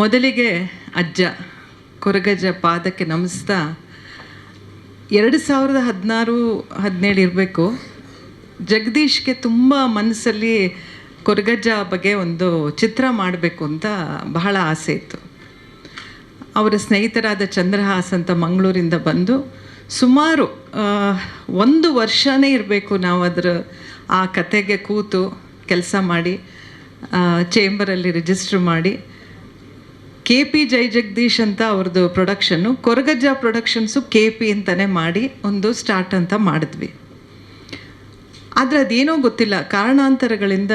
ಮೊದಲಿಗೆ ಅಜ್ಜ ಕೊರಗಜ್ಜ ಪಾದಕ್ಕೆ ನಮಿಸ್ತಾ, ಎರಡು ಸಾವಿರದ ಹದಿನಾರು, ಹದಿನೇಳು ಇರಬೇಕು. ಜಗದೀಶ್ಗೆ ತುಂಬ ಮನಸ್ಸಲ್ಲಿ ಕೊರಗಜ್ಜ ಬಗ್ಗೆ ಒಂದು ಚಿತ್ರ ಮಾಡಬೇಕು ಅಂತ ಬಹಳ ಆಸೆ ಇತ್ತು. ಅವರ ಸ್ನೇಹಿತರಾದ ಚಂದ್ರಹಾಸ್ ಅಂತ ಮಂಗಳೂರಿಂದ ಬಂದು ಸುಮಾರು ಒಂದು ವರ್ಷನೇ ಇರಬೇಕು ನಾವು ಅದರ, ಆ ಕತೆಗೆ ಕೂತು ಕೆಲಸ ಮಾಡಿ ಚೇಂಬರಲ್ಲಿ ರಿಜಿಸ್ಟ್ರ್ ಮಾಡಿ. ಕೆ ಪಿ ಜೈ ಜಗದೀಶ್ ಅಂತ ಅವ್ರದ್ದು production Koragajja productions K P ಅಂತಲೇ ಮಾಡಿ ಒಂದು ಸ್ಟಾರ್ಟ್ ಅಂತ ಮಾಡಿದ್ವಿ. ಆದರೆ ಅದೇನೋ ಗೊತ್ತಿಲ್ಲ, ಕಾರಣಾಂತರಗಳಿಂದ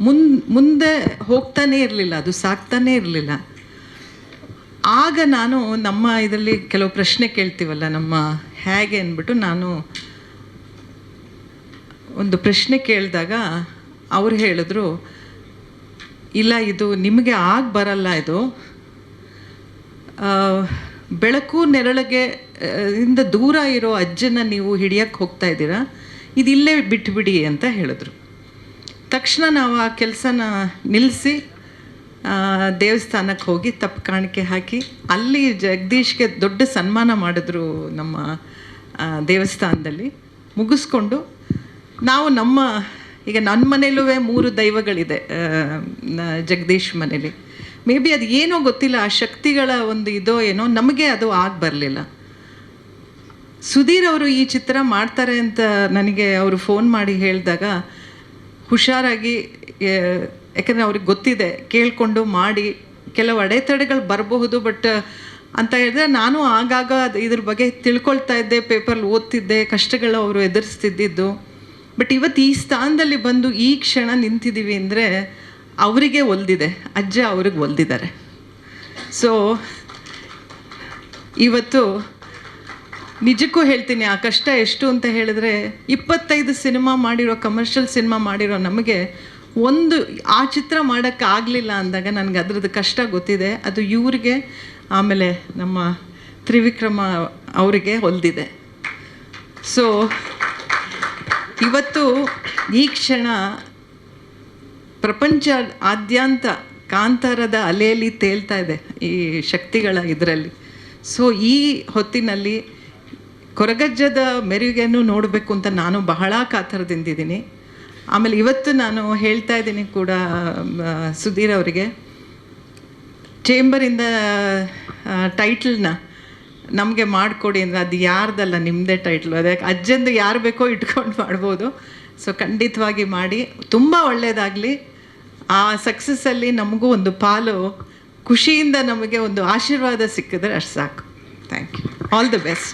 ಮುನ್, ಮುಂದೆ ಹೋಗ್ತಾನೇ ಇರಲಿಲ್ಲ, ಅದು ಸಾಕ್ತಾನೇ ಇರಲಿಲ್ಲ. ಆಗ ನಾನು ನಮ್ಮ ಇದರಲ್ಲಿ ಕೆಲವು ಪ್ರಶ್ನೆ ಕೇಳ್ತೀವಲ್ಲ, ನಮ್ಮ ಹೇಗೆ ಅಂದ್ಬಿಟ್ಟು ನಾನು ಒಂದು ಪ್ರಶ್ನೆ ಕೇಳಿದಾಗ ಅವ್ರು ಹೇಳಿದ್ರು, ಇಲ್ಲ, ಇದು ನಿಮಗೆ ಆಗ ಬರಲ್ಲ ಇದು. ಬೆಳಕು ನೆರಳಿಗೆ ಇಂದ ದೂರ ಇರೋ ಅಜ್ಜನ ನೀವು ಹಿಡಿಯಕ್ಕೆ ಹೋಗ್ತಾ ಇದ್ದೀರಾ? ಇದಿಲ್ಲೇ ಬಿಟ್ಬಿಡಿ ಅಂತ ಹೇಳಿದ್ರು. ತಕ್ಷಣ ನಾವು ಆ ಕೆಲಸನ ನಿಲ್ಲಿಸಿ ದೇವಸ್ಥಾನಕ್ಕೆ ಹೋಗಿ ತಪ್ಪು ಕಾಣಿಕೆ ಹಾಕಿ, ಅಲ್ಲಿ ಜಗದೀಶ್ಗೆ ದೊಡ್ಡ ಸನ್ಮಾನ ಮಾಡಿದ್ರು ನಮ್ಮ ದೇವಸ್ಥಾನದಲ್ಲಿ. ಮುಗಿಸ್ಕೊಂಡು ನಾವು ನಮ್ಮ, ಈಗ ನನ್ನ ಮನೇಲೂ ಮೂರು ದೈವಗಳಿದೆ ಜಗದೀಶ್ ಮನೇಲಿ. ಮೇ ಬಿ ಅದು ಏನೋ ಗೊತ್ತಿಲ್ಲ, ಆ ಶಕ್ತಿಗಳ ಒಂದು ಇದೋ ಏನೋ, ನಮಗೆ ಅದು ಆಗಿ ಬರಲಿಲ್ಲ. ಸುಧೀರ್ ಅವರು ಈ ಚಿತ್ರ ಮಾಡ್ತಾರೆ ಅಂತ ನನಗೆ ಅವರು ಫೋನ್ ಮಾಡಿ ಹೇಳಿದಾಗ ಹುಷಾರಾಗಿ ಯಾಕಂದರೆ ಅವ್ರಿಗೆ ಗೊತ್ತಿದೆ, ಕೇಳಿಕೊಂಡು ಮಾಡಿ, ಕೆಲವು ಅಡೆತಡೆಗಳು ಬರಬಹುದು ಬಟ್ ಅಂತ ಹೇಳಿದ್ರೆ ನಾನು ಆಗಾಗ ಅದು ಇದ್ರ ಬಗ್ಗೆ ತಿಳ್ಕೊಳ್ತಾ ಇದ್ದೆ ಪೇಪರ್ಲಿ ಓದ್ತಿದ್ದೆ, ಕಷ್ಟಗಳು ಅವರು ಎದುರಿಸ್ತಿದ್ದಿದ್ದು. ಬಟ್ ಇವತ್ತು ಈ ಸ್ಥಾನದಲ್ಲಿ ಬಂದು ಈ ಕ್ಷಣ ನಿಂತಿದ್ದೀವಿ ಅಂದರೆ ಅವರಿಗೆ ಒಲ್ದಿದೆ, ಅಜ್ಜ ಅವ್ರಿಗೆ ಒಲ್ದಿದ್ದಾರೆ. ಸೊ ಇವತ್ತು ನಿಜಕ್ಕೂ ಹೇಳ್ತೀನಿ, ಆ ಕಷ್ಟ ಎಷ್ಟು ಅಂತ ಹೇಳಿದ್ರೆ, ಇಪ್ಪತ್ತೈದು ಸಿನಿಮಾ ಮಾಡಿರೋ ಕಮರ್ಷಿಯಲ್ ಸಿನಿಮಾ ಮಾಡಿರೋ ನಮಗೆ ಒಂದು, ಆ ಚಿತ್ರ ಮಾಡೋಕ್ಕೆ ಆಗಲಿಲ್ಲ ಅಂದಾಗ ನನಗೆ ಅದ್ರದ್ದು ಕಷ್ಟ ಗೊತ್ತಿದೆ. ಅದು ಇವ್ರಿಗೆ, ಆಮೇಲೆ ನಮ್ಮ ತ್ರಿವಿಕ್ರಮ ಅವರಿಗೆ ಹೊಲ್ದಿದೆ ಸೊ ಇವತ್ತು ಈ ಕ್ಷಣ ಪ್ರಪಂಚ ಆದ್ಯಂತ ಕಾಂತಾರದ ಅಲೆಯಲ್ಲಿ ತೇಲ್ತಾ ಇದೆ ಈ ಶಕ್ತಿಗಳ ಇದರಲ್ಲಿ. ಸೊ ಈ ಹೊತ್ತಿನಲ್ಲಿ ಕೊರಗಜ್ಜದ ಮೆರುಗೆಯನ್ನು ನೋಡಬೇಕು ಅಂತ ನಾನು ಬಹಳ ಕಾತರದಿಂದಿದ್ದೀನಿ. ಆಮೇಲೆ ಇವತ್ತು ನಾನು ಹೇಳ್ತಾ ಇದ್ದೀನಿ ಕೂಡ ಸುಧೀರ್ ಅವರಿಗೆ. ಚೇಂಬರಿಂದ ಟೈಟ್ಲನ್ನ ನಮಗೆ ಮಾಡಿಕೊಡಿ ಅಂದರೆ ಅದು ಯಾರ್ದಲ್ಲ ನಿಮ್ಮದೇ ಟೈಟ್ಲು. ಅದಕ್ಕೆ ಅಜ್ಜಂದು ಯಾರು ಬೇಕೋ ಇಟ್ಕೊಂಡು ಮಾಡ್ಬೋದು. ಸೊ ಖಂಡಿತವಾಗಿ ಮಾಡಿ. ತುಂಬ ಒಳ್ಳೆಯದಾಗಲಿ ಆ ಸಕ್ಸಸ್ಸಲ್ಲಿ ನಮಗೂ ಒಂದು ಪಾಲು ಖುಷಿಯಿಂದ ನಮಗೆ ಒಂದು ಆಶೀರ್ವಾದ ಸಿಕ್ಕಿದ್ರೆ ಅಷ್ಟು ಸಾಕು. Thank you all the best